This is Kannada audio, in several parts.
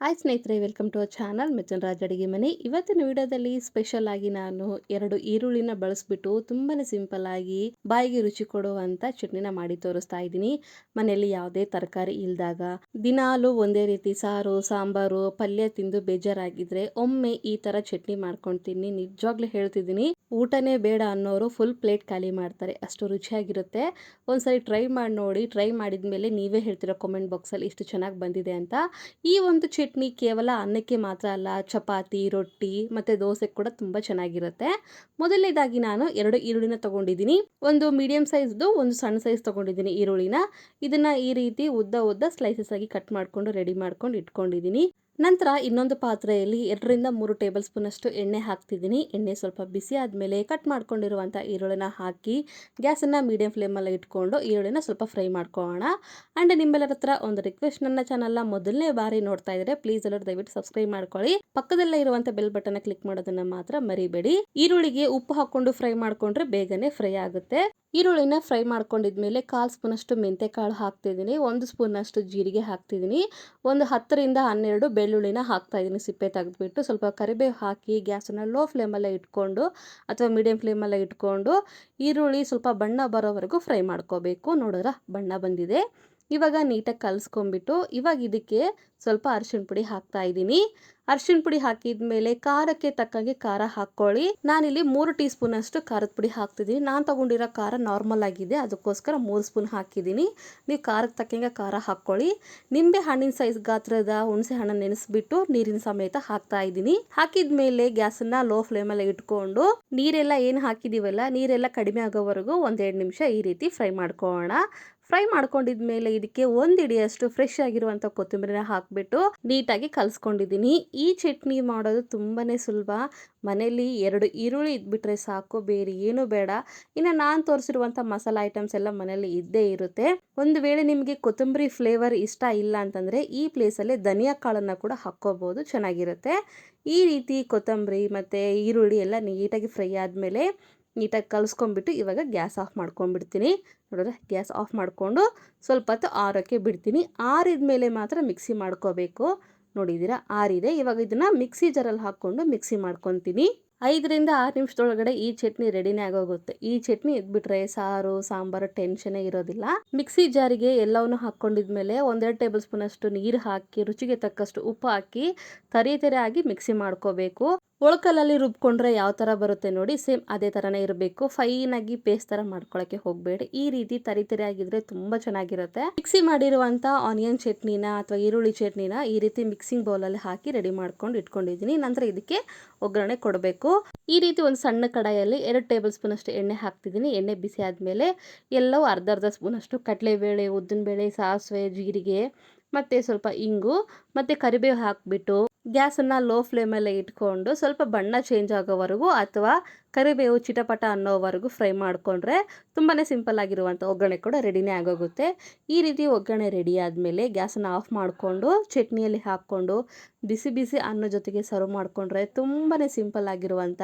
ಹಾಯ್ ಸ್ನೇಹಿತರೆ, welcome to our channel Mithun Raj ಅಡುಗೆ ಮನೆ. ಇವತ್ತಿನ ವಿಡಿಯೋದಲ್ಲಿ ಸ್ಪೆಷಲ್ ಆಗಿ ನಾನು ಎರಡು ಈರುಳ್ಳಿನ ಬಳಸ್ಬಿಟ್ಟು ತುಂಬಾನೇ ಸಿಂಪಲ್ ಆಗಿ ಬಾಯಿಗೆ ರುಚಿ ಕೊಡುವಂತ ಚಟ್ನಿನ ಮಾಡಿ ತೋರಿಸ್ತಾ ಇದ್ದೀನಿ. ಮನೆಯಲ್ಲಿ ಯಾವುದೇ ತರಕಾರಿ ಇಲ್ದಾಗ ದಿನಾಲು ಒಂದೇ ರೀತಿ ಸಾರು, ಸಾಂಬಾರು, ಪಲ್ಯ ತಿಂದು ಬೇಜಾರಾಗಿದ್ರೆ ಒಮ್ಮೆ ಈ ತರ ಚಟ್ನಿ ಮಾಡ್ಕೊಂತೀನಿ. ನಿಜವಾಗ್ಲೂ ಹೇಳ್ತಿದ್ದೀನಿ, ಊಟನೇ ಬೇಡ ಅನ್ನೋರು ಫುಲ್ ಪ್ಲೇಟ್ ಖಾಲಿ ಮಾಡ್ತಾರೆ, ಅಷ್ಟು ರುಚಿಯಾಗಿರುತ್ತೆ. ಒಂದ್ಸರಿ ಟ್ರೈ ಮಾಡಿ ನೋಡಿ ಟ್ರೈ ಮಾಡಿದ್ಮೇಲೆ ನೀವೇ ಹೇಳ್ತೀರಾ ಕಾಮೆಂಟ್ ಬಾಕ್ಸಲ್ಲಿ ಇಷ್ಟು ಚೆನ್ನಾಗಿ ಬಂದಿದೆ ಅಂತ. ಈ ಒಂದು ಚಟ್ನಿ ಕೇವಲ ಅನ್ನಕ್ಕೆ ಮಾತ್ರ ಅಲ್ಲ, ಚಪಾತಿ, ರೊಟ್ಟಿ ಮತ್ತು ದೋಸೆ ಕೂಡ ತುಂಬ ಚೆನ್ನಾಗಿರುತ್ತೆ. ಮೊದಲನೇದಾಗಿ ನಾನು ಎರಡು ಈರುಳ್ಳಿನ ತೊಗೊಂಡಿದ್ದೀನಿ. ಒಂದು ಮೀಡಿಯಂ ಸೈಜ್ದು ಒಂದು ಸಣ್ಣ ಸೈಜ್ ತೊಗೊಂಡಿದ್ದೀನಿ ಈರುಳ್ಳಿನ. ಇದನ್ನು ಈ ರೀತಿ ಉದ್ದ ಉದ್ದ ಸ್ಲೈಸಸ್ ಆಗಿ ಕಟ್ ಮಾಡಿಕೊಂಡು ರೆಡಿ ಮಾಡ್ಕೊಂಡು ಇಟ್ಕೊಂಡಿದ್ದೀನಿ. ನಂತರ ಇನ್ನೊಂದು ಪಾತ್ರೆಯಲ್ಲಿ ಎರಡರಿಂದ ಮೂರು ಟೇಬಲ್ ಸ್ಪೂನಷ್ಟು ಎಣ್ಣೆ ಹಾಕ್ತಿದ್ದೀನಿ. ಎಣ್ಣೆ ಸ್ವಲ್ಪ ಬಿಸಿ ಆದಮೇಲೆ ಕಟ್ ಮಾಡ್ಕೊಂಡಿರುವಂಥ ಈರುಳ್ಳಿನ ಹಾಕಿ ಗ್ಯಾಸನ್ನು ಮೀಡಿಯಂ ಫ್ಲೇಮಲ್ಲಿ ಇಟ್ಕೊಂಡು ಈರುಳ್ಳಿನ ಸ್ವಲ್ಪ ಫ್ರೈ ಮಾಡ್ಕೊಳ್ಳೋಣ. ಆ್ಯಂಡ್ ನಿಮ್ಮೆಲ್ಲರ ಹತ್ರ ಒಂದು ರಿಕ್ವೆಸ್ಟ್, ನನ್ನ ಚಾನಲ್ನ ಮೊದಲನೇ ಬಾರಿ ನೋಡ್ತಾ ಇದ್ರೆ ಪ್ಲೀಸ್ ಎಲ್ಲರೂ ದಯವಿಟ್ಟು ಸಬ್ಸ್ಕ್ರೈಬ್ ಮಾಡ್ಕೊಳ್ಳಿ. ಪಕ್ಕದಲ್ಲೇ ಇರುವಂಥ ಬೆಲ್ ಬಟನ್ ಕ್ಲಿಕ್ ಮಾಡೋದನ್ನ ಮಾತ್ರ ಮರಿಬೇಡಿ. ಈರುಳ್ಳಿಗೆ ಉಪ್ಪು ಹಾಕ್ಕೊಂಡು ಫ್ರೈ ಮಾಡ್ಕೊಂಡ್ರೆ ಬೇಗನೆ ಫ್ರೈ ಆಗುತ್ತೆ. ಈರುಳ್ಳಿನ ಫ್ರೈ ಮಾಡ್ಕೊಂಡಿದ್ಮೇಲೆ ಕಾಲು ಸ್ಪೂನಷ್ಟು ಮೆಂತೆಕಾಳು ಹಾಕ್ತಿದ್ದೀನಿ. ಒಂದು ಸ್ಪೂನಷ್ಟು ಜೀರಿಗೆ ಹಾಕ್ತಿದ್ದೀನಿ. ಒಂದು ಹತ್ತರಿಂದ ಹನ್ನೆರಡು ಬೆಳ್ಳುಳ್ಳಿನ ಹಾಕ್ತಾ ಇದ್ದೀನಿ, ಸಿಪ್ಪೆ ತೆಗೆದ್ಬಿಟ್ಟು. ಸ್ವಲ್ಪ ಕರಿಬೇವು ಹಾಕಿ ಗ್ಯಾಸನ್ನು ಲೋ ಫ್ಲೇಮಲ್ಲೇ ಇಟ್ಕೊಂಡು ಅಥವಾ ಮೀಡಿಯಂ ಫ್ಲೇಮಲ್ಲೇ ಇಟ್ಕೊಂಡು ಈರುಳ್ಳಿ ಸ್ವಲ್ಪ ಬಣ್ಣ ಬರೋವರೆಗೂ ಫ್ರೈ ಮಾಡ್ಕೋಬೇಕು. ನೋಡೋರ ಬಣ್ಣ ಬಂದಿದೆ. ಇವಾಗ ನೀಟಾಗಿ ಕಲಿಸ್ಕೊಂಬಿಟ್ಟು ಇವಾಗ ಇದಕ್ಕೆ ಸ್ವಲ್ಪ ಅರಿಶಿಣ ಪುಡಿ ಹಾಕ್ತಾ ಇದ್ದೀನಿ. ಅರಿಶಿಣ ಪುಡಿ ಹಾಕಿದ ಮೇಲೆ ಖಾರಕ್ಕೆ ತಕ್ಕಂಗೆ ಖಾರ ಹಾಕ್ಕೊಳ್ಳಿ. ನಾನಿಲ್ಲಿ ಮೂರು ಟೀ ಸ್ಪೂನ್ ಅಷ್ಟು ಖಾರದ ಪುಡಿ ಹಾಕ್ತಿದ್ದೀನಿ. ನಾನು ತಗೊಂಡಿರೋ ಖಾರ ನಾರ್ಮಲ್ ಆಗಿದೆ. ಅದಕ್ಕೋಸ್ಕರ ಮೂರು ಸ್ಪೂನ್ ಹಾಕಿದ್ದೀನಿ. ನೀವು ಖಾರಕ್ಕೆ ತಕ್ಕಂಗೆ ಖಾರ ಹಾಕ್ಕೊಳ್ಳಿ. ನಿಂಬೆ ಹಣ್ಣಿನ ಸೈಜ್ ಗಾತ್ರದ ಹುಣಸೆ ಹಣ್ಣ ನೆನೆಸ್ಬಿಟ್ಟು ನೀರಿನ ಸಮೇತ ಹಾಕ್ತಾ ಇದ್ದೀನಿ. ಹಾಕಿದ ಮೇಲೆ ಗ್ಯಾಸನ್ನ ಲೋ ಫ್ಲೇಮಲ್ಲಿ ಇಟ್ಕೊಂಡು ನೀರೆಲ್ಲ ಏನು ಹಾಕಿದೀವಲ್ಲ, ನೀರೆಲ್ಲ ಕಡಿಮೆ ಆಗೋವರೆಗೂ ಒಂದೆರಡು ನಿಮಿಷ ಈ ರೀತಿ ಫ್ರೈ ಮಾಡ್ಕೊಳ್ಳೋಣ. ಫ್ರೈ ಮಾಡ್ಕೊಂಡಿದ್ಮೇಲೆ ಇದಕ್ಕೆ ಒಂದಿಡಿಯಷ್ಟು ಫ್ರೆಶ್ ಆಗಿರುವಂಥ ಕೊತ್ತಂಬರಿನ ಹಾಕಿಬಿಟ್ಟು ನೀಟಾಗಿ ಕಲಿಸ್ಕೊಂಡಿದ್ದೀನಿ. ಈ ಚಟ್ನಿ ಮಾಡೋದು ತುಂಬಾ ಸುಲಭ. ಮನೇಲಿ ಎರಡು ಈರುಳ್ಳಿ ಇದ್ಬಿಟ್ರೆ ಸಾಕು, ಬೇರೆ ಏನೂ ಬೇಡ. ಇನ್ನು ನಾನು ತೋರಿಸಿರುವಂಥ ಮಸಾಲ ಐಟಮ್ಸ್ ಎಲ್ಲ ಮನೇಲಿ ಇದ್ದೇ ಇರುತ್ತೆ. ಒಂದು ವೇಳೆ ನಿಮಗೆ ಕೊತ್ತಂಬರಿ ಫ್ಲೇವರ್ ಇಷ್ಟ ಇಲ್ಲ ಅಂತಂದರೆ ಈ ಪ್ಲೇಸಲ್ಲಿ ಧನಿಯಾ ಕಾಳನ್ನು ಕೂಡ ಹಾಕ್ಕೋಬೋದು, ಚೆನ್ನಾಗಿರುತ್ತೆ. ಈ ರೀತಿ ಕೊತ್ತಂಬರಿ ಮತ್ತು ಈರುಳ್ಳಿ ಎಲ್ಲ ನೀಟಾಗಿ ಫ್ರೈ ಆದಮೇಲೆ ನೀಟಾಗಿ ಕಲಿಸ್ಕೊಂಬಿಟ್ಟು ಇವಾಗ ಗ್ಯಾಸ್ ಆಫ್ ಮಾಡ್ಕೊಂಡ್ಬಿಡ್ತೀನಿ. ನೋಡಿದ್ರೆ ಗ್ಯಾಸ್ ಆಫ್ ಮಾಡಿಕೊಂಡು ಸ್ವಲ್ಪ ಹೊತ್ತು ಆರೋಕ್ಕೆ ಬಿಡ್ತೀನಿ. ಆರಿದ ಮೇಲೆ ಮಾತ್ರ ಮಿಕ್ಸಿ ಮಾಡ್ಕೋಬೇಕು. ನೋಡಿದ್ದೀರಾ? ಆರಿದೆ ಇವಾಗ ಇದನ್ನು ಮಿಕ್ಸಿ ಜಾರಲ್ಲಿ ಹಾಕ್ಕೊಂಡು ಮಿಕ್ಸಿ ಮಾಡ್ಕೊತೀನಿ. ಐದರಿಂದ ಆರು ನಿಮಿಷದೊಳಗಡೆ ಈ ಚಟ್ನಿ ರೆಡಿನೇ ಆಗೋಗುತ್ತೆ. ಈ ಚಟ್ನಿ ಇದ್ಬಿಟ್ರೆ ಸಾರು, ಸಾಂಬಾರು ಟೆನ್ಷನೇ ಇರೋದಿಲ್ಲ. ಮಿಕ್ಸಿ ಜಾರಿಗೆ ಎಲ್ಲವನ್ನು ಹಾಕ್ಕೊಂಡಿದ್ಮೇಲೆ ಒಂದೆರಡು ಟೇಬಲ್ ಸ್ಪೂನಷ್ಟು ನೀರು ಹಾಕಿ, ರುಚಿಗೆ ತಕ್ಕಷ್ಟು ಉಪ್ಪು ಹಾಕಿ, ತರಿ ತರಿ ಆಗಿ ಮಿಕ್ಸಿ ಮಾಡ್ಕೋಬೇಕು. ಒಳಕಲ್ಲಲ್ಲಿ ರುಬ್ಕೊಂಡ್ರೆ ಯಾವ ಥರ ಬರುತ್ತೆ ನೋಡಿ, ಸೇಮ್ ಅದೇ ಥರನೇ ಇರಬೇಕು. ಫೈನಾಗಿ ಪೇಸ್ಟ್ ಥರ ಮಾಡ್ಕೊಳ್ಳೋಕ್ಕೆ ಹೋಗಬೇಡಿ. ಈ ರೀತಿ ತರಿ ತರಿ ಆಗಿದ್ರೆ ತುಂಬ ಚೆನ್ನಾಗಿರುತ್ತೆ. ಮಿಕ್ಸಿ ಮಾಡಿರುವಂಥ ಆನಿಯನ್ ಚಟ್ನಿನ ಅಥವಾ ಈರುಳ್ಳಿ ಚಟ್ನಿನ ಈ ರೀತಿ ಮಿಕ್ಸಿಂಗ್ ಬೌಲಲ್ಲಿ ಹಾಕಿ ರೆಡಿ ಮಾಡ್ಕೊಂಡು ಇಟ್ಕೊಂಡಿದ್ದೀನಿ. ನಂತರ ಇದಕ್ಕೆ ಒಗ್ಗರಣೆ ಕೊಡಬೇಕು. ಈ ರೀತಿ ಒಂದು ಸಣ್ಣ ಕಡಾಯಲ್ಲಿ ಎರಡು ಟೇಬಲ್ ಸ್ಪೂನ್ ಅಷ್ಟು ಎಣ್ಣೆ ಹಾಕ್ತಿದ್ದೀನಿ. ಎಣ್ಣೆ ಬಿಸಿ ಆದಮೇಲೆ ಎಲ್ಲವೂ ಅರ್ಧ ಅರ್ಧ ಸ್ಪೂನ್ ಅಷ್ಟು ಕಡಲೆಬೇಳೆ, ಉದ್ದಿನಬೇಳೆ, ಸಾಸಿವೆ, ಜೀರಿಗೆ, ಮತ್ತು ಸ್ವಲ್ಪ ಇಂಗು, ಮತ್ತು ಕರಿಬೇವು ಹಾಕಿಬಿಟ್ಟು ಗ್ಯಾಸನ್ನು ಲೋ ಫ್ಲೇಮಲ್ಲೇ ಇಟ್ಕೊಂಡು ಸ್ವಲ್ಪ ಬಣ್ಣ ಚೇಂಜ್ ಆಗೋವರೆಗೂ ಅಥವಾ ಕರಿಬೇವು, ಚಿಟಪಟ ಅನ್ನೋವರೆಗೂ ಫ್ರೈ ಮಾಡಿಕೊಂಡ್ರೆ ತುಂಬಾ ಸಿಂಪಲ್ ಆಗಿರುವಂಥ ಒಗ್ಗರಣೆ ಕೂಡ ರೆಡಿನೇ ಆಗೋಗುತ್ತೆ. ಈ ರೀತಿ ಒಗ್ಗರಣೆ ರೆಡಿ ಆದಮೇಲೆ ಗ್ಯಾಸನ್ನು ಆಫ್ ಮಾಡಿಕೊಂಡು ಚಟ್ನಿಯಲ್ಲಿ ಹಾಕ್ಕೊಂಡು ಬಿಸಿ ಬಿಸಿ ಅನ್ನ ಜೊತೆಗೆ ಸರ್ವ್ ಮಾಡಿಕೊಂಡ್ರೆ ತುಂಬಾ ಸಿಂಪಲ್ ಆಗಿರುವಂಥ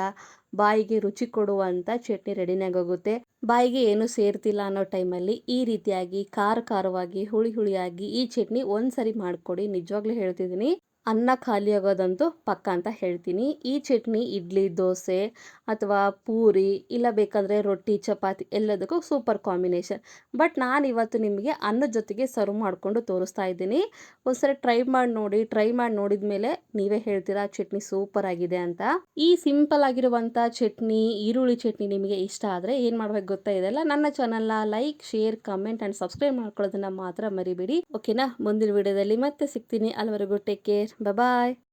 ಬಾಯಿಗೆ ರುಚಿ ಕೊಡುವಂಥ ಚಟ್ನಿ ರೆಡಿನೇ ಆಗೋಗುತ್ತೆ. ಬಾಯಿಗೆ ಏನು ಸೇರ್ತಿಲ್ಲ ಅನ್ನೋ ಟೈಮಲ್ಲಿ ಈ ರೀತಿಯಾಗಿ ಖಾರ ಖಾರವಾಗಿ ಹುಳಿ ಹುಳಿಯಾಗಿ ಈ ಚಟ್ನಿ ಒಂದು ಸರಿ ಮಾಡಿಕೊಡಿ. ನಿಜವಾಗ್ಲೂ ಹೇಳ್ತಿದ್ದೀನಿ ಅನ್ನ ಖಾಲಿ ಆಗೋದಂತೂ ಪಕ್ಕ ಅಂತ ಹೇಳ್ತೀನಿ. ಈ ಚಟ್ನಿ, ಇಡ್ಲಿ, ದೋಸೆ ಅಥವಾ ಪೂರಿ ಇಲ್ಲ ಬೇಕಂದರೆ ರೊಟ್ಟಿ, ಚಪಾತಿ ಎಲ್ಲದಕ್ಕೂ ಸೂಪರ್ ಕಾಂಬಿನೇಷನ್. ಬಟ್ ನಾನು ಇವತ್ತು ನಿಮಗೆ ಅನ್ನದ ಜೊತೆಗೆ ಸರ್ವ್ ಮಾಡಿಕೊಂಡು ತೋರಿಸ್ತಾ ಇದ್ದೀನಿ. ಒಂದ್ಸರಿ ಟ್ರೈ ಮಾಡಿ ನೋಡಿ, ಟ್ರೈ ಮಾಡಿ ನೋಡಿದ ಮೇಲೆ ನೀವೇ ಹೇಳ್ತೀರಾ ಚಟ್ನಿ ಸೂಪರ್ ಆಗಿದೆ ಅಂತ. ಈ ಸಿಂಪಲ್ ಆಗಿರುವಂಥ ಚಟ್ನಿ, ಈರುಳ್ಳಿ ಚಟ್ನಿ ನಿಮಗೆ ಇಷ್ಟ ಆದರೆ ಏನು ಮಾಡ್ಬೇಕು ಗೊತ್ತಾ ಇದೆಲ್ಲ ನನ್ನ ಚಾನಲ್ನ like, share, comment and subscribe ಮಾಡ್ಕೊಳ್ಳೋದನ್ನ ಮಾತ್ರ ಮರಿಬೇಡಿ. ಓಕೆನಾ? ಮುಂದಿನ ವಿಡಿಯೋದಲ್ಲಿ ಮತ್ತೆ ಸಿಗ್ತೀನಿ. ಅಲ್ಲಿವರೆಗೂ ಟೇಕ್ ಕೇರ್. Bye-bye.